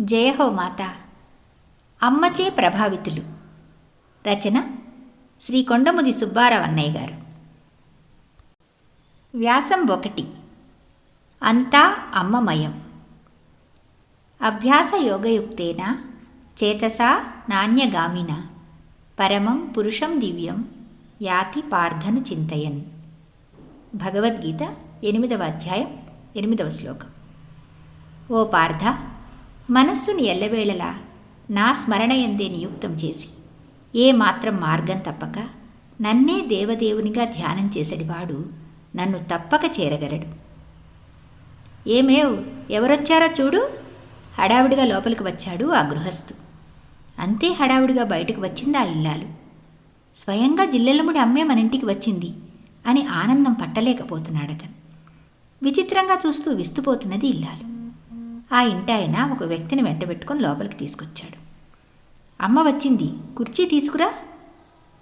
జయహో మాత. అమ్మచే ప్రభావితులు. రచన శ్రీ కొండముది సుబ్బారావు అన్నయ్య గారు. వ్యాసం ఒకటి. అంతా అమ్మమయం. అభ్యాస యోగయుక్తేన? చేతసా నాణ్యగామిన? పరమం పురుషం దివ్యం యాతి పార్థను చింతయన్. భగవద్గీత ఎనిమిదవ అధ్యాయం ఎనిమిదవ శ్లోకం. ఓ పార్థ మనస్సుని ఎల్లవేళలా నా స్మరణయందే నియుక్తం చేసి ఏ మాత్రం మార్గం తప్పక నన్నే దేవదేవునిగా ధ్యానం చేసడివాడు నన్ను తప్పక చేరగలడు. ఏమేవ్? ఎవరొచ్చారో చూడు. హడావిడిగా లోపలికి వచ్చాడు ఆ గృహస్థు. అంతే హడావిడిగా బయటకు వచ్చింది ఆ ఇల్లాలు. స్వయంగా జిల్లెలముడి అమ్మే మన ఇంటికి వచ్చింది అని ఆనందం పట్టలేకపోతున్నాడతను. విచిత్రంగా చూస్తూ విస్తుపోతున్నది ఇల్లాలు. ఆ ఇంటాయన ఒక వ్యక్తిని వెంటబెట్టుకొని లోపలికి తీసుకొచ్చాడు. అమ్మ వచ్చింది కుర్చీ తీసుకురా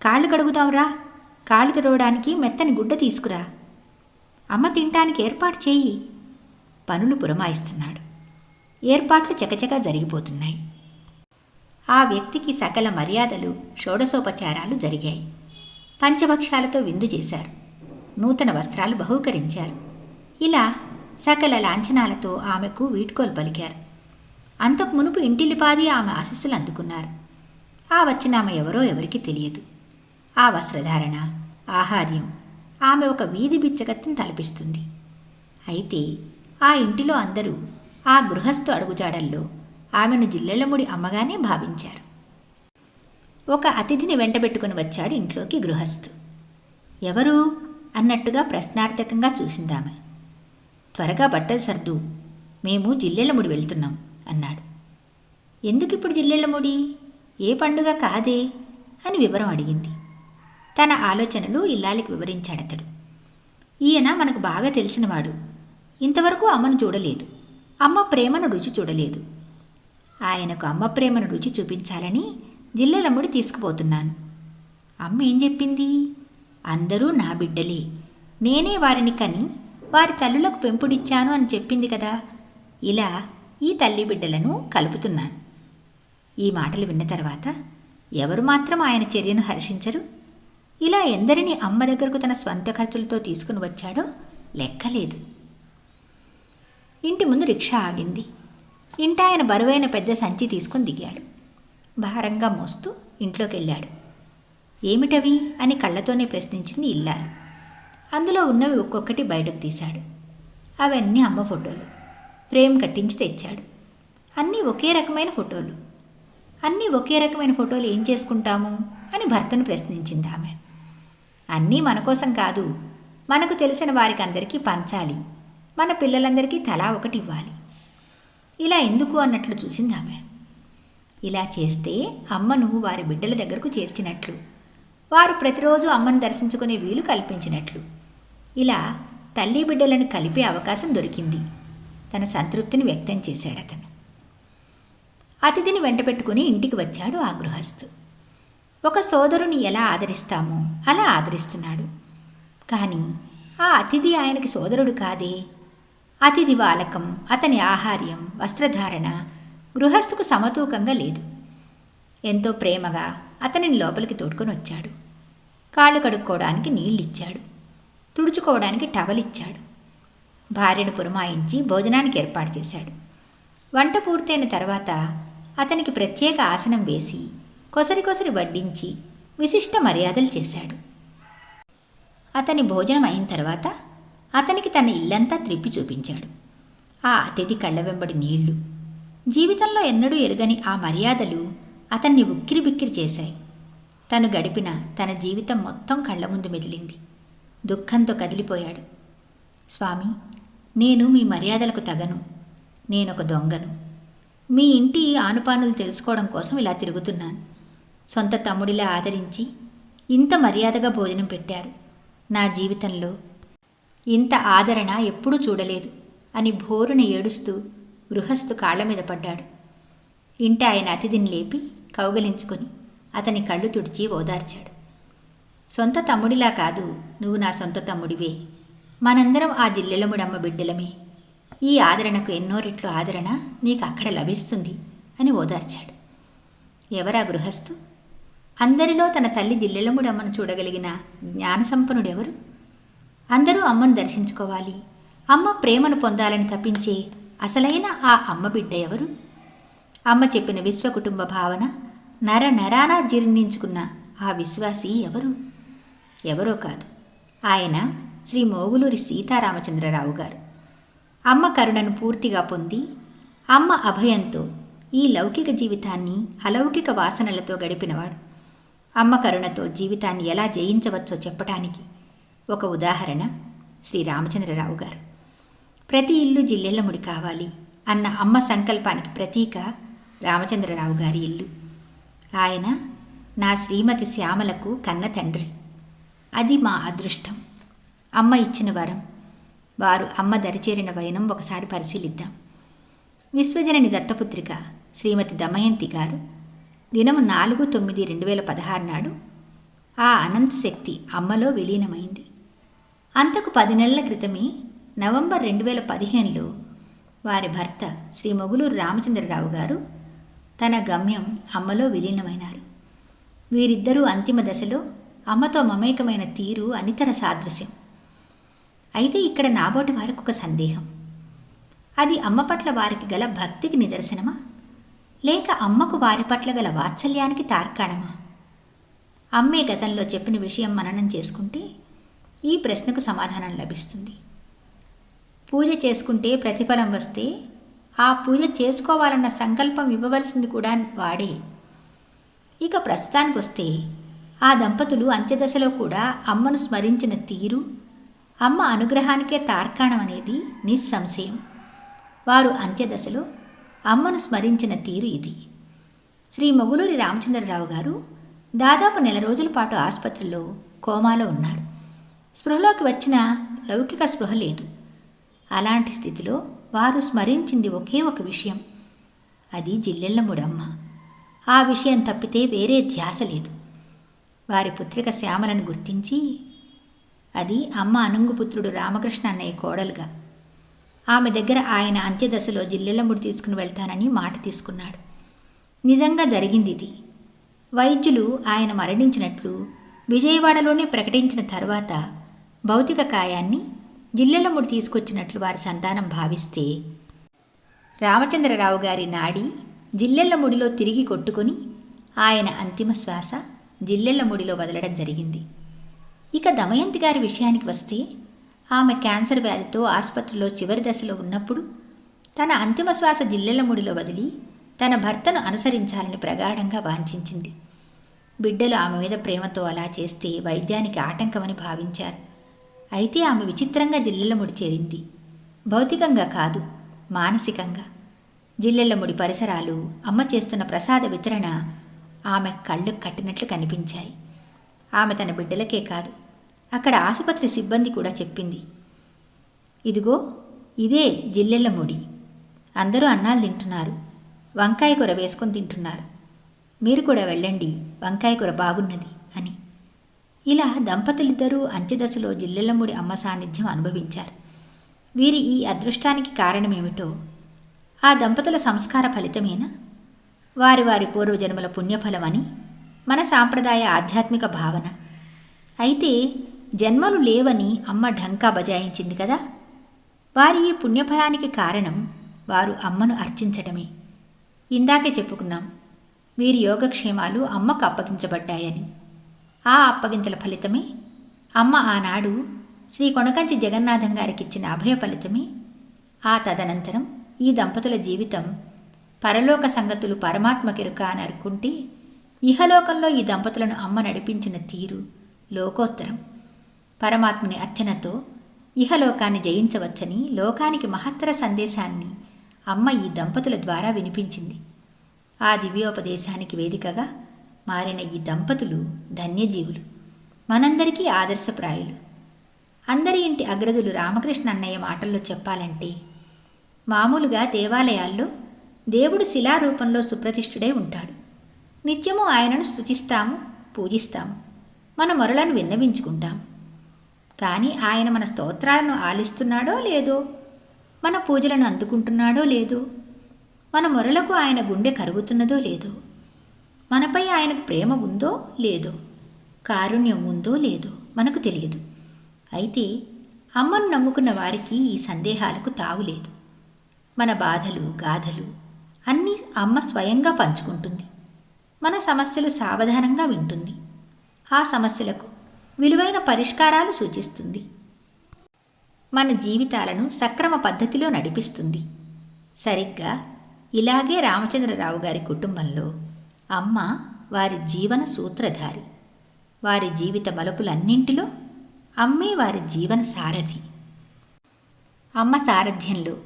కాళ్ళు కడుగుదాంరా కాళ్ళు తుడవడానికి మెత్తని గుడ్డ తీసుకురా అమ్మ తినటానికి ఏర్పాటు చేయి పనులు పురమాయిస్తున్నాడు. ఏర్పాట్లు చకచకా జరిగిపోతున్నాయి. ఆ వ్యక్తికి సకల మర్యాదలు షోడసోపచారాలు జరిగాయి. పంచభక్షాలతో విందు చేశారు. నూతన వస్త్రాలు బహూకరించారు. ఇలా సకల లాంఛనాలతో ఆమెకు వీడ్కోలు పలికారు. అంతకు మునుపు ఇంటిలిపాది ఆమె ఆశస్సులు అందుకున్నారు. ఆ వచ్చిన ఆమె ఎవరో ఎవరికి తెలియదు. ఆ వస్త్రధారణ ఆహార్యం ఆమె ఒక వీధి బిచ్చగత్తిని తలపిస్తుంది. అయితే ఆ ఇంటిలో అందరూ ఆ గృహస్థు అడుగుజాడల్లో ఆమెను జిల్లెలముడి అమ్మగానే భావించారు. ఒక అతిథిని వెంటబెట్టుకుని వచ్చాడు ఇంట్లోకి గృహస్థు. ఎవరు? అన్నట్టుగా ప్రశ్నార్థకంగా చూసిందామె. త్వరగా బట్టలు సర్దు. మేము జిల్లెలముడి వెళ్తున్నాం అన్నాడు. ఎందుకు ఇప్పుడు ఏ పండుగ కాదే? అని వివరం అడిగింది. తన ఆలోచనలు ఇల్లాలికి వివరించాడతడు. ఈయన మనకు బాగా తెలిసినవాడు. ఇంతవరకు అమ్మను చూడలేదు. అమ్మ ప్రేమను రుచి చూడలేదు. ఆయనకు అమ్మ ప్రేమను రుచి చూపించాలని జిల్లెలమ్ముడి తీసుకుపోతున్నాను. అమ్మ ఏం చెప్పింది? అందరూ నా బిడ్డలే. నేనే వారిని కని వారి తల్లులకు పెంపుడిచ్చాను అని చెప్పింది కదా. ఇలా ఈ తల్లి బిడ్డలను కలుపుతున్నాను. ఈ మాటలు విన్న తర్వాత ఎవరు మాత్రం ఆయన చర్యను హర్షించరు. ఇలా ఎందరిని అమ్మ దగ్గరకు తన స్వంత ఖర్చులతో తీసుకుని వచ్చాడో లెక్కలేదు. ఇంటి ముందు రిక్షా ఆగింది. ఇంట ఆయన బరువైన పెద్ద సంచి తీసుకుని దిగాడు. భారంగా మోస్తూ ఇంట్లోకి వెళ్ళాడు ఏమిటవి అని కళ్ళతోనే ప్రశ్నించింది ఇల్లారు అందులో ఉన్నవి ఒక్కొక్కటి బయటకు తీశాడు. అవన్నీ అమ్మ ఫోటోలు. ఫ్రేమ్ కట్టించి తెచ్చాడు. అన్నీ ఒకే రకమైన ఫోటోలు. అన్నీ ఒకే రకమైన ఫోటోలు ఏం చేసుకుంటాము? అని భర్తను ప్రశ్నించింది ఆమె. అన్నీ మన కోసం కాదు. మనకు తెలిసిన వారికి అందరికీ పంచాలి. మన పిల్లలందరికీ తలా ఒకటి ఇవ్వాలి. ఇలా ఎందుకు అన్నట్లు చూసింది ఆమె. ఇలా చేస్తే అమ్మను వారి బిడ్డల దగ్గరకు చేర్చినట్లు. వారు ప్రతిరోజు అమ్మను దర్శించుకునే వీలు కల్పించినట్లు. ఇలా తల్లి బిడ్డలను కలిపే అవకాశం దొరికింది. తన సంతృప్తిని వ్యక్తం చేశాడు అతను. అతిథిని వెంటపెట్టుకుని ఇంటికి వచ్చాడు ఆ గృహస్థు. ఒక సోదరుని ఎలా ఆదరిస్తామో? అలా ఆదరిస్తున్నాడు. కానీ ఆ అతిథి ఆయనకి సోదరుడు కాదే? అతిథి వాలకం అతని ఆహార్యం వస్త్రధారణ గృహస్థుకు సమతూకంగా లేదు. ఎంతో ప్రేమగా అతనిని లోపలికి తోడుకొని వచ్చాడు. కాళ్ళు కడుక్కోవడానికి నీళ్ళిచ్చాడు. తుడుచుకోవడానికి టవలిచ్చాడు భార్యను పురమాయించి భోజనానికి ఏర్పాటు చేశాడు. వంట పూర్తయిన తర్వాత అతనికి ప్రత్యేక ఆసనం వేసి కొసరి కొసరి వడ్డించి విశిష్ట మర్యాదలు చేశాడు. అతని భోజనం అయిన తర్వాత అతనికి తన ఇల్లంతా త్రిప్పి చూపించాడు. ఆ అతిథి కళ్ళ వెంబడి నీళ్ళు. జీవితంలో ఎన్నడూ ఎరుగని ఆ మర్యాదలు అతన్ని ఉక్కిరి బిక్కిరి చేశాయి. తను గడిపిన తన జీవితం మొత్తం కళ్ళ ముందు మెదిలింది. దుఃఖంతో కదిలిపోయాడు. స్వామి నేను మీ మర్యాదలకు తగను. నేనొక దొంగను. మీ ఇంటి ఆనుపానులు తెలుసుకోవడం కోసం ఇలా తిరుగుతున్నాను. సొంత తమ్ముడిలా ఆదరించి ఇంత మర్యాదగా భోజనం పెట్టారు. నా జీవితంలో ఇంత ఆదరణ ఎప్పుడూ చూడలేదు అని భోరున ఏడుస్తూ గృహస్థు కాళ్ళ మీద పడ్డాడు. ఇంట ఆయన అతిథిని లేపి కౌగలించుకొని అతని కళ్ళు తుడిచి ఓదార్చాడు. సొంత తమ్ముడిలా కాదు నువ్వు నా సొంత తమ్ముడివే. మనందరం ఆ జిల్లెలముడమ్మ బిడ్డలమే. ఈ ఆదరణకు ఎన్నో రెట్లు ఆదరణ నీకు అక్కడ లభిస్తుంది అని ఓదార్చాడు. ఎవరా గృహస్థు? అందరిలో తన తల్లి జిల్లెలముడి అమ్మను చూడగలిగిన జ్ఞానసంపన్నుడెవరు? అందరూ అమ్మను దర్శించుకోవాలి. అమ్మ ప్రేమను పొందాలని తప్పించే అసలైన ఆ అమ్మ బిడ్డ ఎవరు? అమ్మ చెప్పిన విశ్వకుటుంబ భావన నర నరాన జీర్ణించుకున్న ఆ విశ్వాసి ఎవరు? ఎవరో కాదు. ఆయన శ్రీ మోగులూరి సీతారామచంద్రరావు గారు. అమ్మ కరుణను పూర్తిగా పొంది అమ్మ అభయంతో ఈ లౌకిక జీవితాన్ని అలౌకిక వాసనలతో గడిపినవాడు. అమ్మ కరుణతో జీవితాన్ని ఎలా జయించవచ్చో చెప్పటానికి ఒక ఉదాహరణ శ్రీ రామచంద్రరావు గారు. ప్రతి ఇల్లు జిల్లెళ్ళముడి కావాలి అన్న అమ్మ సంకల్పానికి ప్రతీక రామచంద్రరావు గారి ఇల్లు. ఆయన నా శ్రీమతి శ్యామలకు కన్న తండ్రి. అది మా అదృష్టం. అమ్మ ఇచ్చిన వరం. వారు అమ్మ దరిచేరిన వైనం ఒకసారి పరిశీలిద్దాం. విశ్వజనని దత్తపుత్రిక శ్రీమతి దమయంతి గారు దినము నాలుగు తొమ్మిది రెండు వేల పదహారు నాడు ఆ అనంత శక్తి అమ్మలో విలీనమైంది. అంతకు పది నెలల క్రితమే నవంబర్ రెండు వేల పదిహేనులో వారి భర్త శ్రీ మొగులూరు రామచంద్రరావు గారు తన గమ్యం అమ్మలో విలీనమైనారు. వీరిద్దరూ అంతిమ దశలో అమ్మతో మమేకమైన తీరు అనితర సాదృశ్యం. అయితే ఇక్కడ నాబోటి వారికి ఒక సందేహం. అది అమ్మ పట్ల వారికి గల భక్తికి నిదర్శనమా? లేక అమ్మకు వారి పట్ల గల వాత్సల్యానికి తార్కాణమా? అమ్మే గతంలో చెప్పిన విషయం మననం చేసుకుంటే ఈ ప్రశ్నకు సమాధానం లభిస్తుంది. పూజ చేసుకుంటే ప్రతిఫలం వస్తే ఆ పూజ చేసుకోవాలన్న సంకల్పం ఇవ్వవలసింది కూడా వాడే. ఇక ప్రస్తుతానికి వస్తే ఆ దంపతులు అంత్యదశలో కూడా అమ్మను స్మరించిన తీరు అమ్మ అనుగ్రహానికే తార్కాణం అనేది నిస్సంశయం. వారు అంత్యదశలో అమ్మను స్మరించిన తీరు ఇది. శ్రీ మొగులూరి రామచంద్రరావు గారు దాదాపు నెల రోజుల పాటు ఆసుపత్రిలో కోమాలో ఉన్నారు. స్పృహలోకి వచ్చిన లౌకిక స్పృహ లేదు. అలాంటి స్థితిలో వారు స్మరించింది ఒకే ఒక విషయం. అది జిల్లెళ్ళముడమ్మ ఆ విషయం తప్పితే వేరే ధ్యాస లేదు. వారి పుత్రిక శ్యామలను గుర్తించి అది అమ్మ అనుంగుపుత్రుడు రామకృష్ణ అన్నయ్య కోడలుగా. ఆమె దగ్గర ఆయన అంత్యదశలో జిల్లెలమ్ముడు తీసుకుని వెళ్తానని మాట తీసుకున్నాడు. నిజంగా జరిగింది ఇది. వైద్యులు ఆయన మరణించినట్లు విజయవాడలోనే ప్రకటించిన తర్వాత భౌతిక కాయాన్ని జిల్లెలమ్ముడు తీసుకొచ్చినట్లు వారి సంతానం భావిస్తే రామచంద్రరావు గారి నాడి జిల్లెళ్ళముడిలో తిరిగి కొట్టుకొని ఆయన అంతిమ శ్వాస జిల్లెళ్ళముడిలో వదలడం జరిగింది. ఇక దమయంతి గారి విషయానికి వస్తే ఆమె క్యాన్సర్ వ్యాధితో ఆసుపత్రిలో చివరి దశలో ఉన్నప్పుడు తన అంతిమ శ్వాస జిల్లెళ్ళముడిలో వదిలి తన భర్తను అనుసరించాలని ప్రగాఢంగా వాంఛించింది. బిడ్డలు ఆమె మీద ప్రేమతో అలా చేస్తే వైద్యానికి ఆటంకమని భావించారు. అయితే ఆమె విచిత్రంగా జిల్లెళ్ళముడి చేరింది. భౌతికంగా కాదు మానసికంగా. జిల్లెళ్ళముడి పరిసరాలు అమ్మ చేస్తున్న ప్రసాద వితరణ ఆమె కళ్ళు కట్టినట్లు కనిపించాయి. ఆమె తన బిడ్డలకే కాదు అక్కడ ఆసుపత్రి సిబ్బంది కూడా చెప్పింది. ఇదిగో ఇదే జిల్లెళ్ళముడి అందరూ అన్నాలు తింటున్నారు. వంకాయ కూర వేసుకొని తింటున్నారు. మీరు కూడా వెళ్ళండి వంకాయ కూర బాగున్నది అని. ఇలా దంపతులిద్దరూ అంత్యదశలో జిల్లెళ్ళముడి అమ్మ సాన్నిధ్యం అనుభవించారు. వీరి ఈ అదృష్టానికి కారణమేమిటో ఆ దంపతుల సంస్కార ఫలితమేనా? వారి వారి పూర్వజన్మల పుణ్యఫలమని మన సాంప్రదాయ ఆధ్యాత్మిక భావన. అయితే జన్మలు లేవని అమ్మ ఢంకా బజాయించింది కదా. వారి ఈ పుణ్యఫలానికి కారణం వారు అమ్మను అర్చించటమే. ఇందాకే చెప్పుకున్నాం వీరి యోగక్షేమాలు అమ్మకు అప్పగించబడ్డాయని. ఆ అప్పగింతల ఫలితమే అమ్మ ఆనాడు శ్రీ కొనకంచి జగన్నాథం గారికి ఇచ్చిన అభయ ఫలితమే ఆ తదనంతరం ఈ దంపతుల జీవితం పరలోక సంగతులు పరమాత్మకెరుక అని అనుకుంటే ఇహలోకంలో ఈ దంపతులను అమ్మ నడిపించిన తీరు లోకోత్తరం. పరమాత్మని అర్చనతో ఇహలోకాన్ని జయించవచ్చని లోకానికి మహత్తర సందేశాన్ని అమ్మ ఈ దంపతుల ద్వారా వినిపించింది. ఆ దివ్యోపదేశానికి వేదికగా మారిన ఈ దంపతులు ధన్యజీవులు. మనందరికీ ఆదర్శప్రాయులు. అందరి ఇంటి అగ్రదులు రామకృష్ణ అన్నయ్య మాటల్లో చెప్పాలంటే మామూలుగా దేవాలయాల్లో దేవుడు శిలారూపంలో సుప్రతిష్ఠుడై ఉంటాడు. నిత్యము ఆయనను స్తుతిస్తాము పూజిస్తాము. మన మొరలను విన్నవించుకుంటాం. కానీ ఆయన మన స్తోత్రాలను ఆలిస్తున్నాడో లేదో? మన పూజలను అందుకుంటున్నాడో లేదో? మన మొరలకు ఆయన గుండె కరుగుతున్నదో లేదో? మనపై ఆయనకు ప్రేమ ఉందో లేదో? కారుణ్యం ఉందో లేదో? మనకు తెలియదు. అయితే అమ్మను నమ్ముకున్న వారికి ఈ సందేహాలకు తావులేదు. మన బాధలు గాథలు అన్నీ అమ్మ స్వయంగా పంచుకుంటుంది. మన సమస్యలు సావధానంగా వింటుంది. ఆ సమస్యలకు విలువైన పరిష్కారాలు సూచిస్తుంది. మన జీవితాలను సక్రమ పద్ధతిలో నడిపిస్తుంది. సరిగ్గా ఇలాగే రామచంద్రరావు గారి కుటుంబంలో అమ్మ వారి జీవన సూత్రధారి. వారి జీవిత మలుపులన్నింటిలో అమ్మే వారి జీవన సారథి. అమ్మ సారథ్యంలో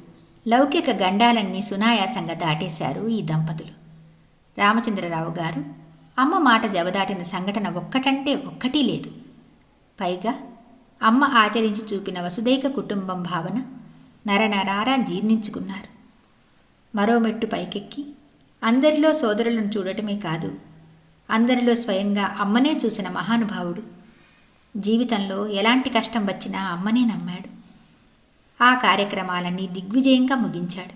లౌకిక గండాలన్నీ సునాయాసంగా దాటేశారు ఈ దంపతులు. రామచంద్రరావు గారు అమ్మ మాట జవదాటిన సంఘటన ఒక్కటంటే ఒక్కటి లేదు. పైగా అమ్మ ఆచరించి చూపిన వసుదైక కుటుంబం భావన నరనరారా జీర్ణించుకున్నారు. మరో మెట్టు పైకెక్కి అందరిలో సోదరులను చూడటమే కాదు అందరిలో స్వయంగా అమ్మనే చూసిన మహానుభావుడు జీవితంలో ఎలాంటి కష్టం వచ్చినా అమ్మనే నమ్మాడు. ఆ కార్యక్రమాలన్నీ దిగ్విజయంగా ముగించాడు.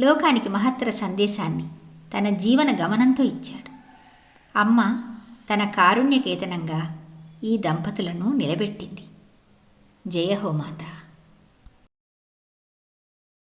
లోకానికి మహత్తర సందేశాన్ని తన జీవన గమనంతో ఇచ్చాడు. అమ్మ తన కారుణ్యకేతనంగా ఈ దంపతులను నిలబెట్టింది. జయహోమాత